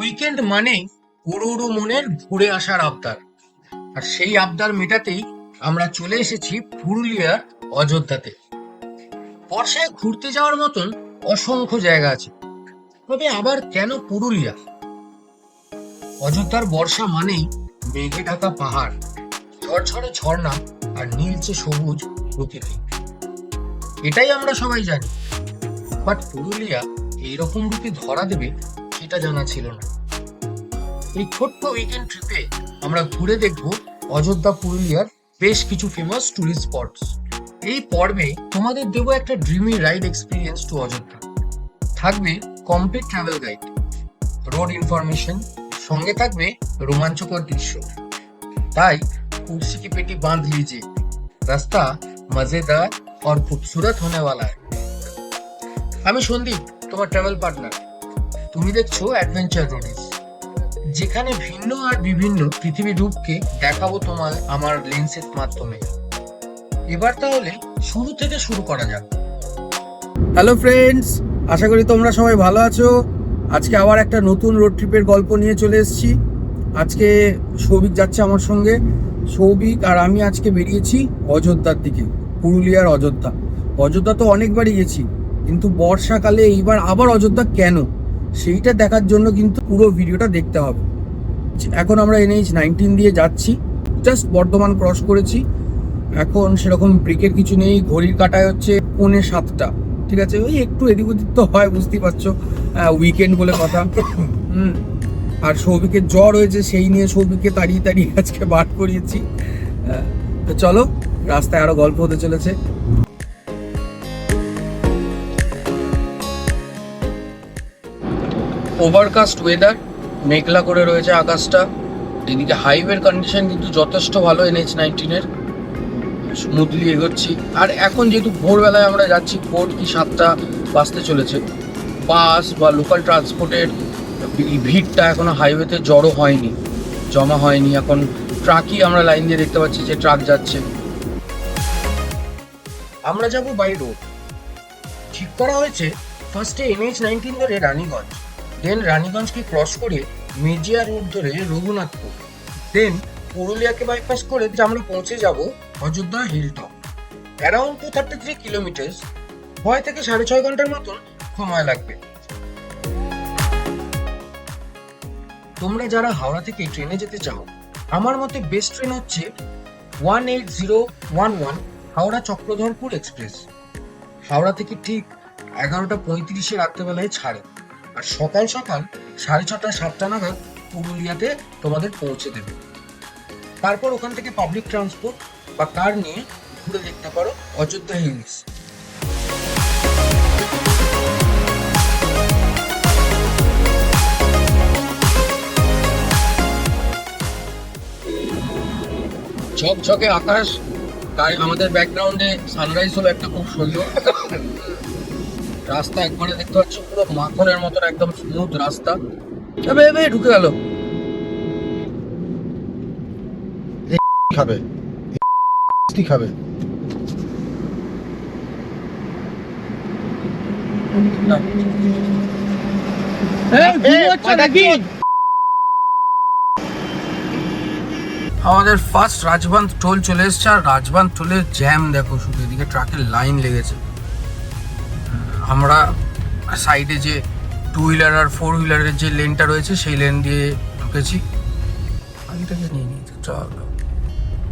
Weekend মানেই উড়ু উড়ু মনের ঘুরে আসার আবদার। আর সেই আবদার মেটাতেই আমরা চলে এসেছি পুরুলিয়ার অযোধ্যাতে। বর্ষায় ঘুরতে যাওয়ার মতন অসংখ্য জায়গা আছে। তবে আবার কেন পুরুলিয়া? অযোধ্যার বর্ষা মানেই মেঘে ঢাকা পাহাড়, ঝরঝরে ঝর্ণা আর নীলচে সবুজ প্রকৃতি। এটাই আমরা সবাই জানি। বাট পুরুলিয়া এইরকম রূপে ধরা দেবে সেটা জানা ছিল না এই ছোট্ট উইকেন্ড ট্রিপে আমরা ঘুরে দেখব অযোধ্যা পুরুলিয়ার বেশ কিছু ফেমাস টুরিস্ট স্পটস এই পর্বে তোমাদের দেব একটা dreamy ride experience to Ayodhya থাকবে complete travel guide road information সঙ্গে থাকবে রোমাঞ্চকর দৃশ্য তাই कुर्सी की पेटी बांध लीजिए रास्ता मजेदार और खूबसूरत होने वाला है আমি সন্দীপ তোমার ট্রাভেল পার্টনার তুমি দেখছ অ্যাডভেঞ্চার রোডিস যেখানে ভিন্ন আর বিভিন্ন পৃথিবী রূপকে দেখাবো তোমার, আমার লেন্সের মাধ্যমে। এবার তাহলে শুরু থেকে শুরু করা যাক। হ্যালো ফ্রেন্ডস আশা করি তোমরা সবাই ভালো আছো। আজকে আবার একটা নতুন রোড ট্রিপের গল্প নিয়ে চলে এসেছি। আজকে সৌভিক যাচ্ছে আমার সঙ্গে। সৌভিক আর আমি আজকে বেরিয়েছি অযোধ্যার দিকে, পুরুলিয়ার অযোধ্যা। অযোধ্যা তো অনেকবারই গেছি, কিন্তু বর্ষাকালে এইবার আবার অযোধ্যা কেন? সেইটা দেখার জন্য কিন্তু পুরো ভিডিওটা দেখতে হবে। এখন আমরা এনএইচ নাইনটিন দিয়ে যাচ্ছি। জাস্ট বর্ধমান ক্রস করেছি। এখন সেরকম ব্রেকের কিছু নেই। ঘড়ির কাটায় হচ্ছে পৌনে সাতটা। ঠিক আছে? ওই একটু এদিক ওদিক তো হয়, বুঝতেই পারছ। উইকেন্ড বলে কথা। হুম। আর সৌভিকের জ্বর হয়েছে, সেই নিয়ে সৌভিককে তাড়িয়ে তাড়িয়ে আজকে বার করিয়েছি। তো চলো, রাস্তায় আরও গল্প হতে চলেছে। ওভারকাস্ট ওয়েদার মেঘলা করে রয়েছে আকাশটা। এদিকে হাইওয়ের কন্ডিশন কিন্তু যথেষ্ট ভালো এনএইচ নাইনটিনের স্মুথলি এগোচ্ছি। আর এখন যেহেতু ভোরবেলায় আমরা যাচ্ছি ভোর কি সাতটা বাজতে চলেছে বাস বা লোকাল ট্রান্সপোর্টের ভিড়টা এখনও হাইওয়েতে জড়ো হয়নি, জমা হয়নি। এখন ট্রাকই আমরা লাইন দিয়ে দেখতে পাচ্ছি যে ট্রাক যাচ্ছে। আমরা যাব বাই রোড ঠিক করা হয়েছে ফার্স্টে এনএইচ নাইনটিন ধরে রানীগঞ্জ। দেন রানীগঞ্জকে ক্রস করে মেজিয়া রোড ধরে রঘুনাথপুর। দেন পুরুলিয়াকে বাইপাস করে আমরা পৌঁছে যাব Ayodhya hill top around two thirty three kilometres ছয় থেকে সাড়ে ছয় ঘণ্টার মতন সময় লাগবে। তোমরা যারা হাওড়া থেকে ট্রেনে যেতে চাও, আমার মতে বেস্ট ট্রেন হচ্ছে one eight zero one one Howrah Chakradharpur express Howrah থেকে ঠিক এগারোটা পঁয়ত্রিশে রাত্রেবেলায় ছাড়ে। আর সকাল সকাল সাড়ে ছটা, সাতটা নাগাদ পুরুলিয়াতে তোমাদের পৌঁছে দেবে। তারপর ওখান থেকে পাবলিক ট্রান্সপোর্ট বা কার নিয়ে ঘুরে দেখতে পারো অযোধ্যা হিলস ঝকঝকে আকাশ, তাই আমাদের ব্যাকগ্রাউন্ডে সানরাইজ হলো একটা খুব সুন্দর। রাস্তা একবারে দেখতে পাচ্ছ পুরো মাখনের মতন একদম স্মুথ রাস্তা। এবে এবে ঢুকে গেল। খাবে? কি খাবে? আমাদের ফার্স্ট রাজবান্ধ টোল চলে এসছে আর রাজবান্ধ টোলের জ্যাম দেখো শুধু এদিকে ট্রাকের লাইন লেগেছে। আমরা সাইডে যে টু হুইলার আর ফোর হুইলারের যে লেনটা রয়েছে, সেই লেন দিয়ে ঢুকেছি। আগেটাকে নিয়ে নিয়েছি চলো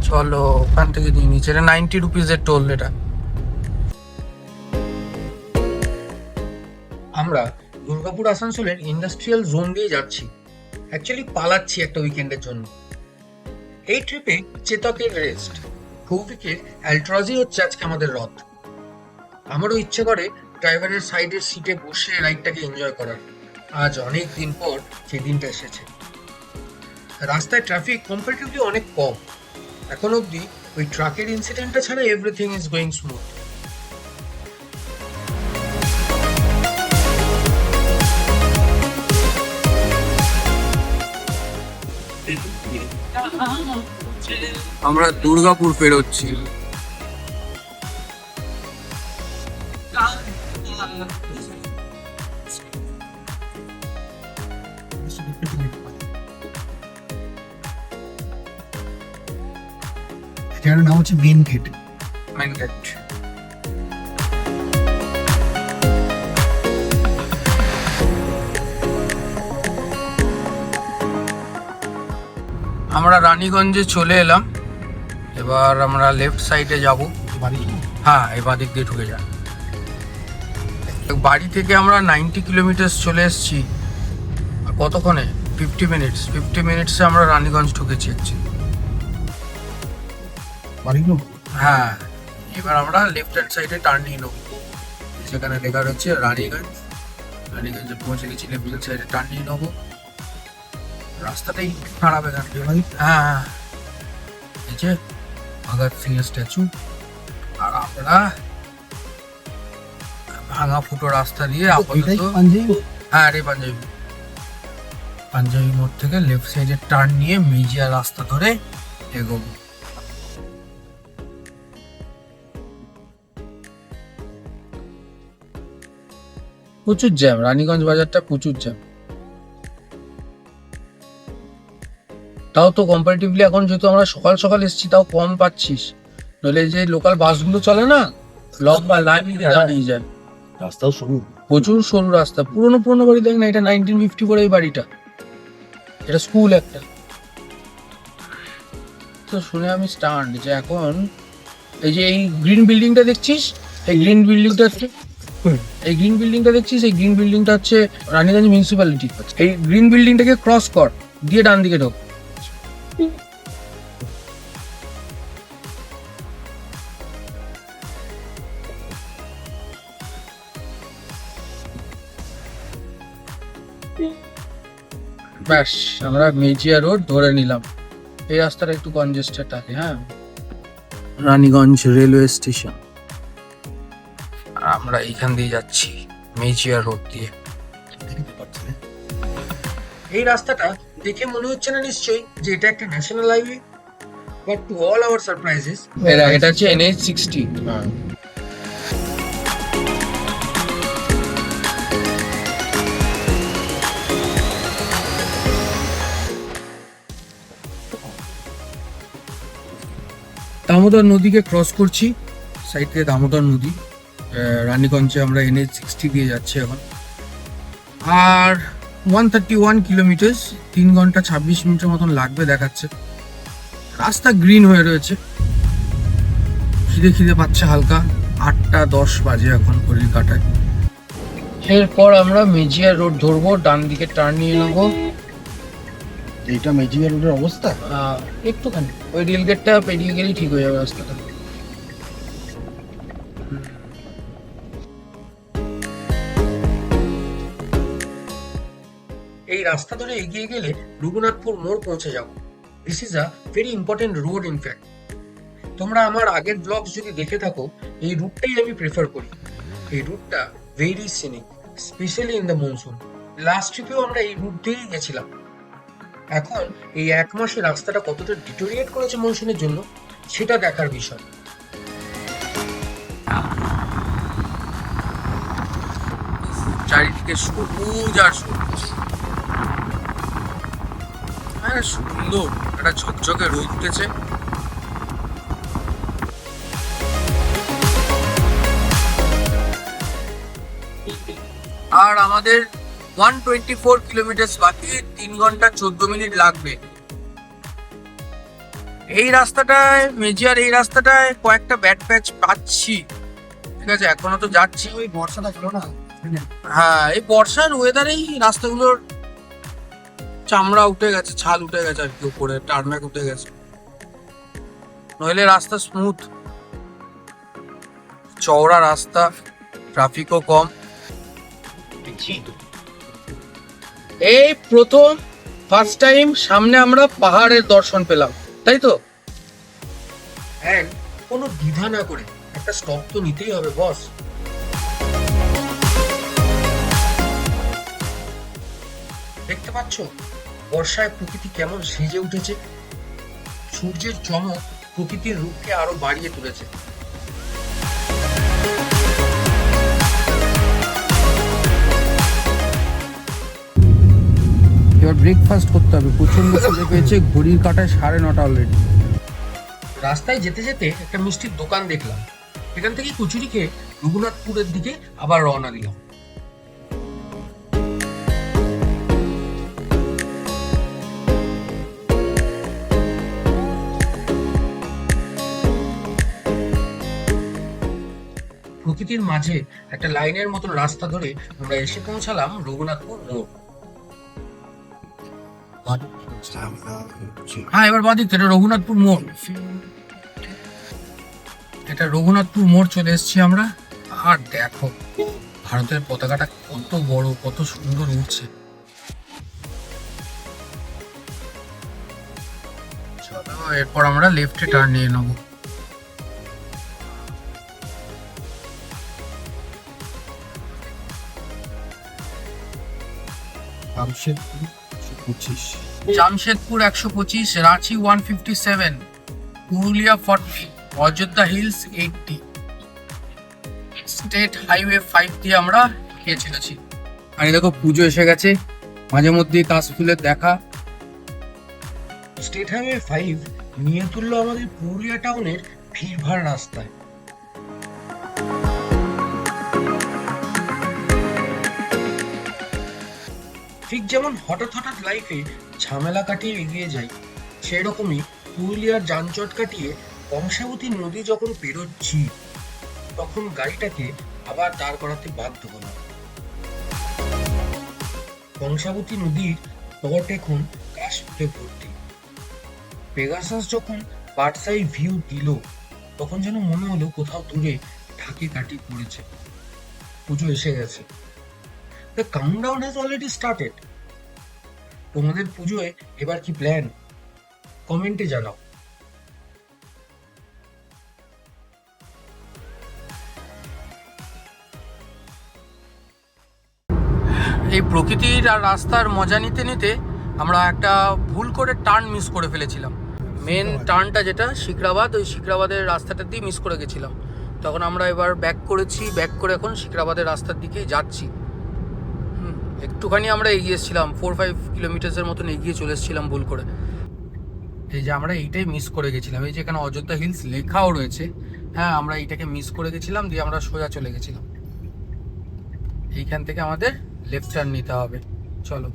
চলো, ওখান থেকে নিয়ে নিয়েছি এটা নাইনটি রুপিজের টোল এটা। আমরা দুর্গাপুর আসানসোলের ইন্ডাস্ট্রিয়াল জোন দিয়ে যাচ্ছি। অ্যাকচুয়ালি পালাচ্ছি একটা উইকেন্ডের জন্য। এই ট্রিপে চেতকের রেস্ট ভৌতিকের অ্যালট্রাজি হচ্ছে আজকে আমাদের রথ। আমারও ইচ্ছে করে ড্রাইভারের সাইডের সিটে বসে রাইডটাকে এনজয় করার আজ অনেক দিন পর সেই দিনটা এসেছে। রাস্তায় ট্রাফিক কম্পারেটিভলি অনেক কম। এখন অবধি ওই ট্রাকের ইনসিডেন্টটা ছাড়া এভরিথিং ইজ গোয়িং স্মুথ আমরা দুর্গাপুর পেরোচ্ছি এটার নাম হচ্ছে মেন গেট মেন গেট আমরা রানীগঞ্জে চলে এলাম। এবার আমরা লেফট সাইডে যাব। হ্যাঁ এবার দিক দিয়ে ঢুকে যান। বাড়ি থেকে আমরা নাইনটি কিলোমিটার চলে এসেছি। আর কতক্ষণে? Fifty minutes. ফিফটি মিনিটসে আমরা রানীগঞ্জ ঢুকেছি। হ্যাঁ। এবার আমরা লেফট হ্যান্ড সাইডে টার্ন নিয়ে নেব। সেখানে লেখা রয়েছে রানীগঞ্জ। রানীগঞ্জে পৌঁছে গেছি লেফট হ্যান্ড সাইডে টার্ন নিয়ে নেব। রাস্তাটাই খারাপ এখান ভাই হ্যাঁ হ্যাঁ। এই যে ভগৎ সিং স্ট্যাচু আর আমরা ভাঙা ফুটো রাস্তা দিয়ে আপাতত হ্যাঁ রে পাঞ্জাবি। পাঞ্জাবি মোড় থেকে লেফট সাইডে টার্ন নিয়ে মেজিয়া রাস্তা ধরে এগোবো। প্রচুর জ্যাম রানীগঞ্জ বাজারটা প্রচুর জ্যাম তাও তো কম্পারেটিভলি এখন যেহেতু আমরা সকাল সকাল এসেছি তাও কম পাচ্ছিস। নইলে যে লোকাল বাসগুলো চলে না লম্বা লাইন দাঁড়িয়ে যায়। রাস্তাও সরু। প্রচুর সরু রাস্তা। পুরনো পুরনো বাড়ি দেখ না এটা নাইনটিন ফিফটি ফোর এই বাড়িটা। এটা স্কুল একটা। তো শুনে আমি স্টান্ড যে এখন এই যে এই গ্রিন বিল্ডিংটা দেখছিস? এই গ্রিন বিল্ডিংটা হচ্ছে এই গ্রিন বিল্ডিংটা দেখছিস? এই গ্রিন বিল্ডিংটা হচ্ছে রানীগঞ্জ মিউনিসিপ্যালিটি এই গ্রিন বিল্ডিংটাকে ক্রস কর দিয়ে ডান দিকে ঢোক। ব্যাস আমরা মেজিয়া রোড ধরে নিলাম। এই রাস্তাটা একটু কনজেস্টেড থাকে হ্যাঁ? Raniganj railway station. আমরা এইখান দিয়ে যাচ্ছি মেজিয়া রোড দিয়ে। এই রাস্তাটা দেখে মনে হচ্ছে না নিশ্চয়ই যে এটা একটা national highway but to all our surprises এটা হচ্ছে এনএইচ সিক্সটি দামোদর নদীকে ক্রস করছি সাইড থেকে দামোদর নদী। রানীগঞ্জে আমরা এনএইচ সিক্সটি দিয়ে যাচ্ছি এখন। আর ওয়ান থার্টি ওয়ান কিলোমিটার্স তিন ঘণ্টা ছাব্বিশ মিনিটের মতন লাগবে দেখাচ্ছে। রাস্তা গ্রিন হয়ে রয়েছে। খিদে খিদে পাচ্ছে হালকা। আটটা দশ বাজে এখন কাটায় এরপর আমরা মেজিয়া রোড ধরবো ডান দিকে টার্ন নিয়ে নেব। এইটা মেজিয়া রোডের অবস্থা? একটুখানি। ওই রেল গেটটা পেরিয়ে গেলেই ঠিক হয়ে যাবে রাস্তাটা। এই রাস্তা ধরে এগিয়ে গেলে রঘুনাথপুর মোড় পৌঁছে যাব। This is a very important road in fact তোমরা আমার আগের ব্লগস যদি দেখে থাকো, এই রুটটাই আমি প্রেফার করি। এই রুটটা very scenic specially in the monsoon last ট্রিপেও আমরা এই রুট দিয়েই গেছিলাম। এখন এই এক মাসে রাস্তাটা কতটা ডিটোরিয়েট করেছে মনসুনের জন্য, সেটা দেখার বিষয়। চারিদিকে সবুজ আর সবুজ। হ্যাঁ সুন্দর, একটা ঝকঝকে রোদ উঠেছে। আর আমাদের ওয়ান টোয়েন্টি ফোর কিলোমিটার বাকি তিন ঘণ্টা চোদ্দ মিনিট লাগবে। এই রাস্তাটায় মেজিয়ার এই রাস্তাটায় কয়েকটা ব্যাট প্যাচ পাচ্ছি। ঠিক আছে এখনও তো যাচ্ছি। ওই বর্ষাটা ছিল না? হ্যাঁ এই বর্ষার ওয়েদারেই রাস্তাগুলোর চামড়া উঠে গেছে ছাল উঠে গেছে আর কি উপরে টার্মেক উঠে গেছে। নইলে রাস্তা স্মুথ চওড়া রাস্তা ট্রাফিকও কম। এই প্রথম ফার্স্ট টাইম সামনে আমরা পাহাড়ের দর্শন পেলাম, তাই তো? কোনো দ্বিধা না করে একটা স্টপ তো নিতেই হবে বস দেখতে পাচ্ছ, বর্ষায় প্রকৃতি কেমন সেজে উঠেছে। সূর্যের চমক প্রকৃতির রূপকে আরও বাড়িয়ে তুলেছে। এবার ব্রেকফাস্ট করতে হবে। প্রচণ্ড খিদে পেয়েছে, ঘড়ির কাটায় সাড়ে নটা অলরেডি রাস্তায় যেতে যেতে একটা মিষ্টির দোকান দেখলাম। এখান থেকে কচুরি খেয়ে রঘুনাথপুরের দিকে আবার রওনা দিলাম। প্রকৃতির মাঝে একটা লাইনের মতন রাস্তা ধরে আমরা এসে পৌঁছালাম রঘুনাথপুর মোড় হ্যাঁ এবার বাদিক এটা রঘুনাথপুর মোড়। এটা রঘুনাথপুর মোড় চলে এসেছি আমরা। আর দেখো ভারতের পতাকাটা কত বড় কত সুন্দর উঠছে চলো এরপর আমরা লেফটে টার্ন নিয়ে নেব। পঁচিশ। জামশেদপুর একশো পঁচিশ Ranchi one fifty seven Purulia forty Ayodhya hills eighty state highway five দিয়ে আমরা খেয়ে চলেছি। আর এই দেখো পুজো এসে গেছে মাঝে মধ্যে কাশফুলের দেখা। স্টেট হাইওয়ে ফাইভ নিয়ে তুললো আমাদের পুরুলিয়া টাউনের ভিড়ভাড় রাস্তায়। ঠিক যেমন হঠাৎ হঠাৎ লাইফে ঝামেলা কাটিয়ে এগিয়ে যাই, সেরকমই পুরুলিয়ার যানজট কাটিয়ে কংসাবতী নদী যখন পেরোচ্ছি, তখন গাড়িটাকে আবার দাঁড় করাতে বাধ্য হলাম। কংসাবতী নদীর তট এখন কাশফুলে ভর্তি। পেগাসাস যখন বার্সাই ভিউ দিল, তখন যেন মনে হলো কোথাও দূরে ঢাকে কাটি পড়েছে। পুজো এসে গেছে। The countdown has already started তোমাদের পুজোয় এবার কি প্ল্যান কমেন্টে জানাও। এই প্রকৃতির আর রাস্তার মজা নিতে নিতে আমরা একটা ভুল করে টার্ন মিস করে ফেলেছিলাম। মেন টার্নটা যেটা শিকরাবাদ ওই শিকরাবাদের রাস্তাটা দিয়ে মিস করে গেছিলাম। তখন আমরা এবার ব্যাক করেছি ব্যাক করে এখন শিকরাবাদের রাস্তার দিকেই যাচ্ছি। একটুখানি আমরা এগিয়ে এসেছিলাম ফোর ফাইভ কিলোমিটার্সের মতন এগিয়ে চলে এসেছিলাম ভুল করে। এই যে আমরা এইটাই মিস করে গেছিলাম, এই যে এখানে অযোধ্যা হিলস লেখাও রয়েছে হ্যাঁ আমরা এইটাকে মিস করে গেছিলাম, দিয়ে আমরা সোজা চলে গেছিলাম। এইখান থেকে আমাদের লেফট টার্ন নিতে হবে, চলো।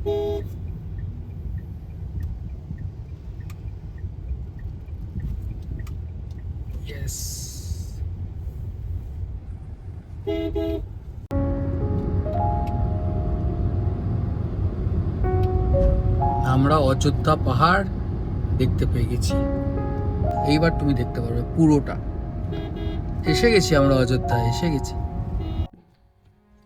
ইয়েস আমরা অযোধ্যা পাহাড় দেখতে পেয়ে গেছি। এইবার তুমি দেখতে পারবে পুরোটা। এসে গেছি আমরা অযোধ্যা এসে গেছি।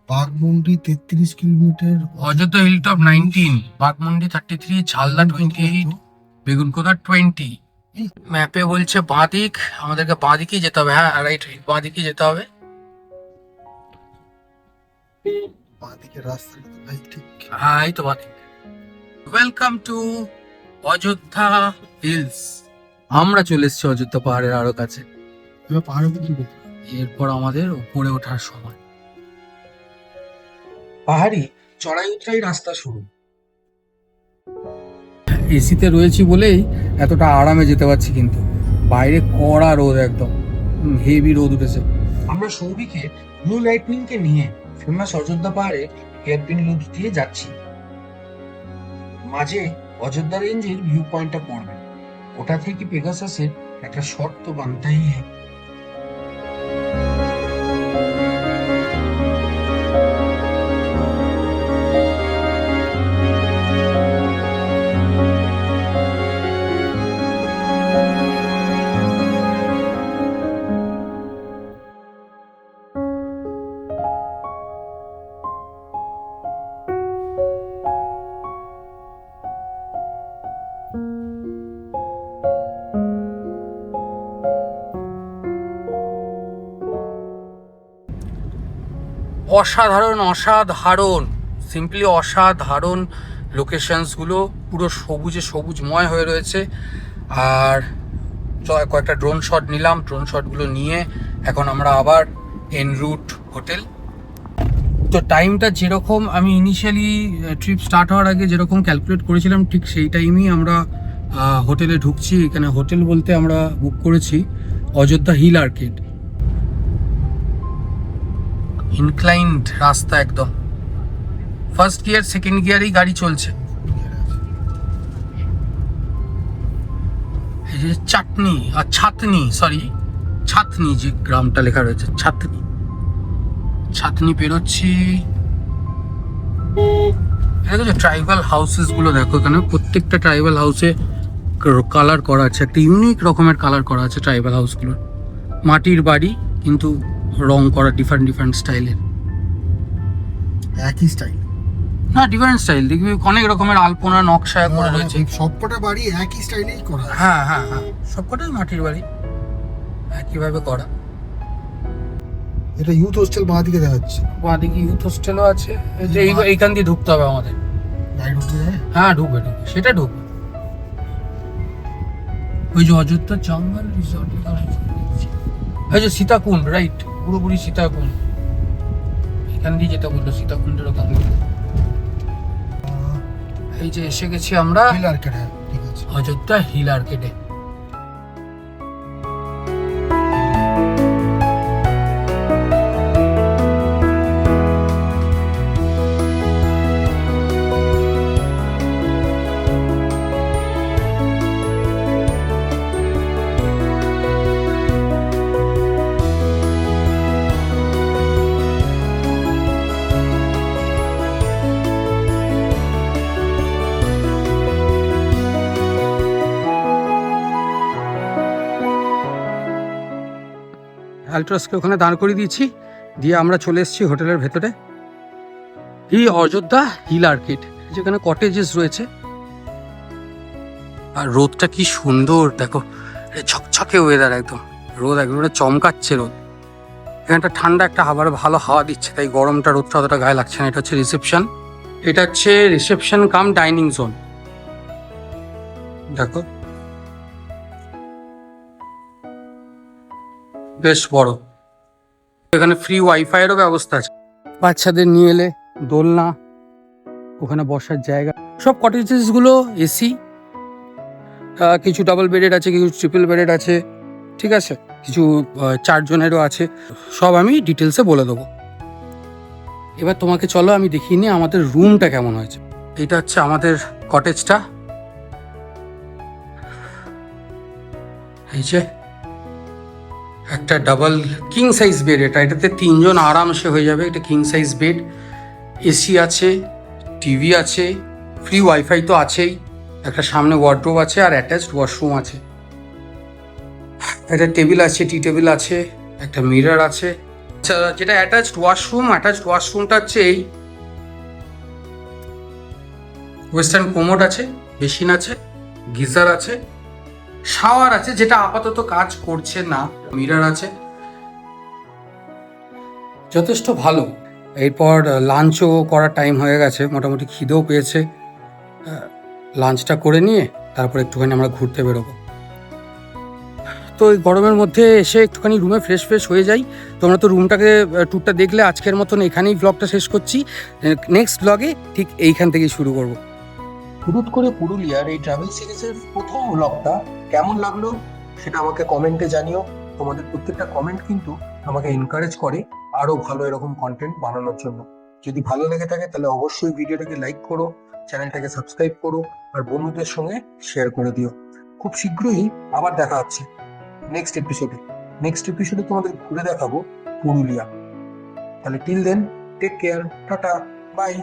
বাঘমুন্ডি তেত্রিশ kilometre Ayodhya hill top nineteen Baghmundi thirty three Jhalda twenty eight Begunkodar twenty ম্যাপে বলছে বাঁদিক আমাদেরকে বাঁ বাঁদিকেই যেতে হবে। হ্যাঁ রাইট রাইট বাঁদিকেই যেতে হবে। বাঁদিকে রাস্তাটা তো ভাই ঠিক। হ্যাঁ এই তো বাঁদিক ওয়েলকাম টু অযোধ্যা হিলস আমরা চলে এসেছি অযোধ্যা পাহাড়ের আরও কাছে। এবার পাহাড়ে কি এরপর আমাদের উপরে ওঠার সময়। পাহাড়ি চড়াই উতরাই রাস্তা শুরু। এসিতে রয়েছি বলেই এতটা আরামে যেতে পারছি কিন্তু। বাইরে কড়া রোদ একদম। হেভি রোদ উঠেছে। আমরা সৌভিকে ব্লু লাইটনিং কে নিয়ে ফেমাস অযোধ্যা পাহাড়ে হেয়ারপিন লুপ দিয়ে যাচ্ছি। মাঝে অযোধ্যা রেঞ্জের ভিউ পয়েন্টটা পড়বে। ওটা থেকে পেগাসাসের একটা শর্ত বানতেই অসাধারণ অসাধারণ সিম্পলি অসাধারণ লোকেশনসগুলো পুরো সবুজে সবুজময় হয়ে রয়েছে। আর কয়েকটা ড্রোন শট নিলাম। ড্রোন শটগুলো নিয়ে এখন আমরা আবার এন রুট হোটেল তো টাইমটা যেরকম আমি ইনিশিয়ালি ট্রিপ স্টার্ট হওয়ার আগে যেরকম ক্যালকুলেট করেছিলাম, ঠিক সেই টাইমেই আমরা হোটেলে ঢুকছি। এখানে হোটেল বলতে আমরা বুক করেছি অযোধ্যা হিল আর্কেড ইনক্লাইন্ড রাস্তা একদম। ফার্স্ট গিয়ার সেকেন্ড গিয়ারেই গাড়ি চলছে। চাটনি আর ছাতনি সরি ছাতনি যে গ্রামটা লেখা রয়েছে, ছাতনি। ছাতনি পেরোচ্ছি। দেখো ট্রাইবাল হাউসেসগুলো দেখো, এখানে প্রত্যেকটা ট্রাইবাল হাউসে কালার করা আছে, একটা ইউনিক রকমের কালার করা আছে ট্রাইবাল হাউসগুলোর মাটির বাড়ি, কিন্তু রং করা ডিফারেন্ট ডিফারেন্ট স্টাইলের একই স্টাইল না ডিফারেন্ট স্টাইল দেখবি অনেক রকমের আলপনা নকশা করা রয়েছে। সবকটা বাড়ি একই স্টাইলেই করা হ্যাঁ হ্যাঁ হ্যাঁ। সবকটাই মাটির বাড়ি। একইভাবে করা। এটা ইউথ হোস্টেল বাঁ দিকে দেখা যাচ্ছে বাঁদিকে ইউথ হোস্টেলও আছে। এই যে এই- এইখান দিয়ে ঢুকতে হবে আমাদের। হ্যাঁ ঢুকবে ঢুকবে। সেটা ঢুকবে। ওই যে অযোধ্যা জঙ্গল রিসর্ট ওই যে সীতাকুণ্ড রাইট পুরোপুরি সীতাকুণ্ড। এখান দিয়ে যেটা বলল সীতাকুণ্ডের ওখান দিয়ে। এই যে এসে গেছি আমরা। হিল আর্কেড ঠিক আছে। অযোধ্যা হিল আর্কেডে। অ্যালট্রাসকে ওখানে দাঁড় করিয়ে দিয়েছি। দিয়ে আমরা চলে এসেছি হোটেলের ভেতরে। এই অযোধ্যা হিল আর্কিড যেখানে কটেজেস রয়েছে। আর রোদটা কি সুন্দর, দেখো ঝকঝকে ওয়েদার একদম। রোদ একদম চমকাচ্ছে রোদ। এখানটা ঠান্ডা, একটা হাওয়ার ভালো হাওয়া দিচ্ছে, তাই গরমটা, রোদটা অতটা গায়ে লাগছে না। এটা হচ্ছে রিসেপশন এটা হচ্ছে রিসেপশন কাম ডাইনিং জোন দেখো বেশ বড়। এখানে ফ্রি ওয়াইফাইয়েরও ব্যবস্থা আছে। বাচ্চাদের নিয়ে এলে দোলনা, ওখানে বসার জায়গা, সব কটেজেসগুলো এসি কিছু ডাবল বেডেড আছে, কিছু ট্রিপল বেডেড আছে, ঠিক আছে? কিছু চারজনেরও আছে। সব আমি ডিটেলসে বলে দেবো। এবার তোমাকে চলো, আমি দেখিয়ে নিই আমাদের রুমটা কেমন হয়েছে। এটা হচ্ছে আমাদের কটেজটা এই যে একটা ডাবল কিং সাইজ বেড এটা। এটাতে তিনজন আরামসে হয়ে যাবে। এটা কিং সাইজ বেড এসি আছে টিভি আছে ফ্রি ওয়াইফাই তো আছেই। একটা সামনে ওয়ার্ড্রোব আছে আর অ্যাটাচড ওয়াশরুম আছে। একটা টেবিল আছে টি টেবিল আছে, একটা মিরর আছে। আচ্ছা যেটা অ্যাটাচড ওয়াশরুম অ্যাটাচড ওয়াশরুমটা হচ্ছে এই ওয়েস্টার্ন কোমোড আছে বেসিন আছে গিজার আছে। শাওয়ার আছে, যেটা আপাতত কাজ করছে না। মিরর আছে। যথেষ্ট ভালো। এরপর লাঞ্চও করার টাইম হয়ে গেছে, মোটামুটি খিদেও পেয়েছে। লাঞ্চটা করে নিয়ে, তারপর একটুখানি আমরা ঘুরতে বেরোবো। তো এই গরমের মধ্যে এসে একটুখানি রুমে ফ্রেশ ফ্রেশ হয়ে যাই। তোমরা তো রুমটাকে ট্যুরটা দেখলে, আজকের মতন এখানেই ব্লগটা শেষ করছি। নেক্সট ব্লগে ঠিক এইখান থেকেই শুরু করব। হুট করে পুরুলিয়ার এই ট্রাভেল সিরিজের প্রথম ব্লগটা কেমন লাগল সেটা আমাকে কমেন্টে জানিও। তোমাদের প্রত্যেকটা কমেন্ট কিন্তু আমাকে এনকারেজ করে আরও ভালো এরকম কন্টেন্ট বানানোর জন্য। যদি ভালো লেগে থাকে তাহলে অবশ্যই ভিডিওটাকে লাইক করো চ্যানেলটাকে সাবস্ক্রাইব করো আর বন্ধুদের সঙ্গে শেয়ার করে দিও। খুব শীঘ্রই আবার দেখা হচ্ছে নেক্সট এপিসোডে নেক্সট এপিসোডে তোমাদের ঘুরে দেখাবো পুরুলিয়া। তাহলে till then take care tata bye